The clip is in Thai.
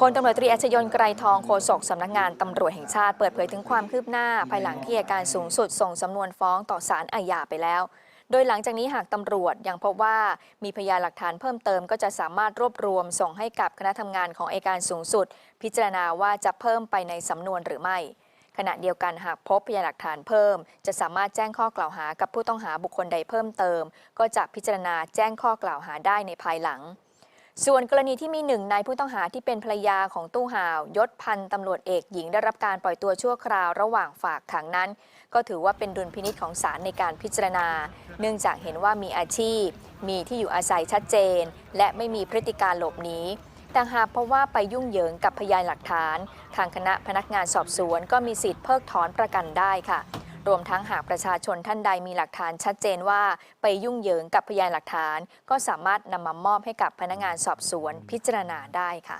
พลตำรวจตรีอัชยนไกรทองโฆษกสำนักงานตำรวจแห่งชาติเปิดเผยถึงความคืบหน้า ภายหลังที่อัยการสูงสุดส่งสำนวนฟ้องต่อศาลอาญาไปแล้ว โดยหลังจากนี้หากตำรวจยังพบว่ามีพยานหลักฐานเพิ่มเติมก็จะสามารถรวบรวมส่งให้กับคณะทำงานของอัยการสูงสุด พิจารณาว่าจะเพิ่มไปในสำนวนหรือไม่ ขณะเดียวกันหากพบพยานหลักฐานเพิ่ม จะสามารถแจ้งข้อกล่าวหากับผู้ต้องหาบุคคลใดเพิ่มเติม ก็จะพิจารณาแจ้งข้อกล่าวหาได้ในภายหลัง ส่วนกรณีที่มีหนึ่งในผู้ต้องหาที่เป็นภรรยาของตู้ห่าวยศพันตำรวจเอกหญิงได้รับการปล่อยตัวชั่วคราวระหว่างฝากขังนั้น ก็ถือว่าเป็นดุลพินิษของศาลในการพิจารณา เนื่องจากเห็นว่ามีอาชีพ มีที่อยู่อาศัยชัดเจน และไม่มีพฤติการหลบหนีแต่หากเพราะว่าไปยุ่งเหยิงกับพยานหลักฐาน ทางคณะพนักงานสอบสวน ก็มีสิทธิ์เพิกถอนประกันได้ค่ะ รวมทั้งหากประชาชนท่านใดมีหลักฐานชัดเจนว่าไปยุ่งเหยิงกับพยานหลักฐาน ก็สามารถนำมามอบให้กับพนักงานสอบสวนพิจารณาได้ค่ะ